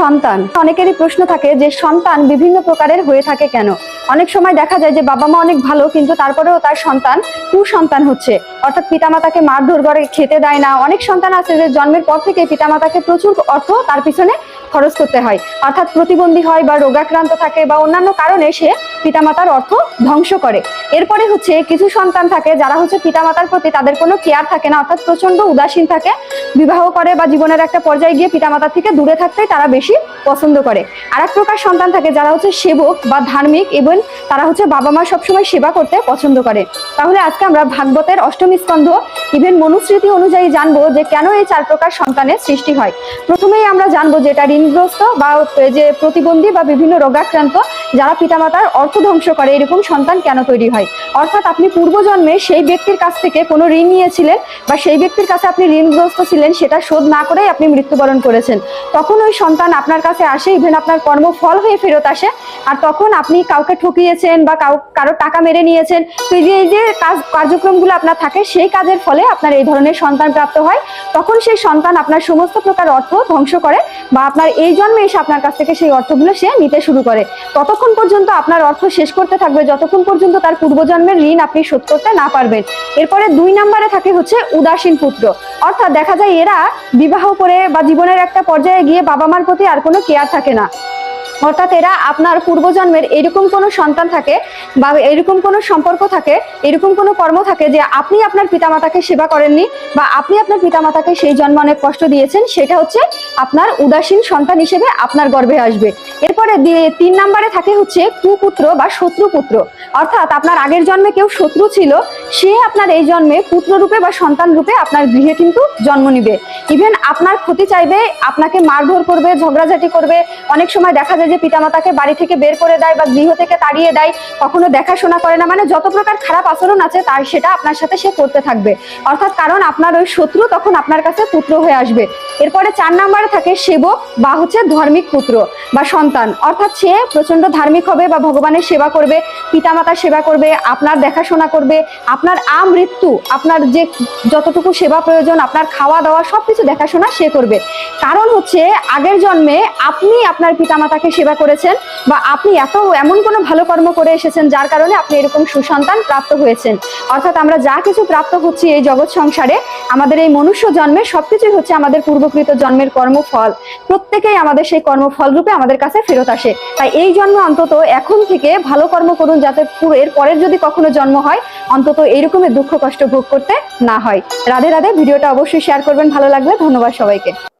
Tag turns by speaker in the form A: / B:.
A: সন্তান। অনেকেরই প্রশ্ন থাকে যে সন্তান বিভিন্ন প্রকারের হয়ে থাকে কেন? অনেক সময় দেখা যায় যে বাবা মা অনেক ভালো, কিন্তু তারপরেও তার সন্তান কুসন্তান হচ্ছে। অর্থাৎ পিতামাতাকে মারধর করে, খেতে দেয় না। অনেক সন্তান আছে যে জন্মের পর থেকে পিতামাতাকে প্রচুর অর্থ তার পিছনে খরচ করতে হয়। অর্থাৎ প্রতিবন্ধী হয় বা রোগাক্রান্ত থাকে বা অন্যান্য কারণে সে পিতামাতার অর্থ ধ্বংস করে। এরপরে হচ্ছে কিছু সন্তান থাকে যারা হচ্ছে পিতামাতার প্রতি তাদের কোনো কেয়ার থাকে না, অর্থাৎ প্রচণ্ড উদাসীন থাকে, বিবাহ করে বা জীবনের একটা পর্যায়ে গিয়ে পিতামাতার থেকে দূরে থাকতেই তারা বেশি পছন্দ করে। আর এক প্রকার সন্তান থাকে যারা হচ্ছে সেবক বা ধার্মিক এবং তারা হচ্ছে বাবা মা সবসময় সেবা করতে পছন্দ করে। তাহলে আজকে আমরা ভাগবতের অষ্টম স্কন্ধ ইভেন মনুস্মৃতি অনুযায়ী জানব যে কেন এই চার প্রকার সন্তানের সৃষ্টি হয়। প্রথমেই আমরা জানব যে এটা ঋণগ্রস্ত বা যে প্রতিবন্ধী বা বিভিন্ন রোগাক্রান্ত যারা পিতামাতার অর্থ ধ্বংস করে, এরকম সন্তান কেন তৈরি হয়? অর্থাৎ আপনি পূর্বজন্মে সেই ব্যক্তির কাছ থেকে কোনো ঋণ নিয়েছিলেন বা সেই ব্যক্তির কাছে আপনি ঋণগ্রস্ত ছিলেন, সেটা শোধ না করেই আপনি মৃত্যুবরণ করেছেন। তখন ওই সন্তান আপনার কাছে আসে ইভেন আপনার কর্মফল হয়ে ফেরত আসে, আর তখন আপনি কাউকে ঠকিয়েছেন বা কাউ, কারও টাকা মেরে নিয়েছেন। তো এই যে এই যে কাজ, কার্যক্রমগুলো আপনার থাকে, সেই কাজের ফলে আপনার এই ধরনের সন্তান প্রাপ্ত হয়। তখন সেই সন্তান আপনার সমস্ত প্রকার অর্থ ধ্বংস করে বা আপনার এই জন্মে এসে আপনার কাছ থেকে সেই অর্থগুলো সে নিতে শুরু করে। ততক্ষণ পর্যন্ত আপনার অর্থ শেষ করতে থাকবে, যতক্ষণ পর্যন্ত তার পূর্বজন্মের ঋণ আপনি শোধ করতে না পারবেন। এরপরে দুই নম্বরে থাকে হচ্ছে উদাসীন পুত্র। অর্থাৎ দেখা যায় এরা বিবাহ করে বা জীবনের একটা পর্যায়ে গিয়ে বাবা মার প্রতি আর কোনো কেয়ার থাকে না। অর্থাৎ এরা আপনার পূর্বজন্মের এরকম কোনো সন্তান থাকে বা এরকম কোনো সম্পর্ক থাকে, এরকম কোনো কর্ম থাকে যে আপনি আপনার পিতামাতাকে সেবা করেননি বা আপনি আপনার পিতামাতাকে সেই জন্ম অনেক কষ্ট দিয়েছেন, সেটা হচ্ছে আপনার উদাসীন সন্তান হিসেবে আপনার গর্ভে আসবে। এরপরে তিন নাম্বারে থাকে হচ্ছে কুপুত্র বা শত্রু পুত্র অর্থাৎ আপনার আগের জন্মে কেউ শত্রু ছিল, সে আপনার এই জন্মে পুত্র রূপে বা সন্তান রূপে আপনার গৃহে কিন্তু জন্ম নিবে। ইভেন আপনার ক্ষতি চাইবে, আপনাকে মারধর করবে, ঝগড়াঝাটি করবে। অনেক সময় দেখা যায় যে পিতামাতাকে বাড়ি থেকে বের করে দেয় বা গৃহ থেকে তাড়িয়ে দেয়, কখনো দেখাশোনা করে না। মানে যত প্রকার খারাপ আচরণ আছে, তার সেটা আপনার সাথে সে করতে থাকবে। অর্থাৎ কারণ আপনার ওই শত্রু তখন আপনার কাছে পুত্র হয়ে আসবে। এরপরে চার নাম্বারে থাকে সেবক বা হচ্ছে ধার্মিক পুত্র বা সন্তান। অর্থাৎ সে প্রচণ্ড ধার্মিক হবে বা ভগবানের সেবা করবে পিতামাতার সেবা করবে, আপনার দেখাশোনা করবে, আপনার আমৃত্যু, আপনার যে যতটুকু সেবা প্রয়োজন, আপনার খাওয়া দাওয়া সবকিছু দেখাশোনা সে করবে। কারণ হচ্ছে, আগের জন্মে আপনি আপনার পিতামাতাকে সেবা করেছেন বা আপনি এত এমন কোনো ভালো কর্ম করে এসেছেন যার কারণে আপনি এরকম সুসন্তান প্রাপ্ত হয়েছেন। অর্থাৎ আমরা যা কিছু প্রাপ্ত হচ্ছি এই জগৎ সংসারে, আমাদের এই মনুষ্য জন্মে সবকিছুই হচ্ছে আমাদের পূর্বকৃত জন্মের কর্মফল। প্রত্যেকেই আমাদের সেই কর্মফল রূপে আমাদের কাছে ফেরত আসে। তাই এই জন্ম অন্তত এখন থেকে ভালো কর্ম করুন যাতে পুরো এর পরের যদি কখনো জন্ম হয়, অন্তত এইরকমের দুঃখ কষ্ট ভোগ করতে না হয়। রাধে রাধে, ভিডিওটা অবশ্যই শেয়ার করবেন, ভালো লাগলে ধন্যবাদ সবাইকে।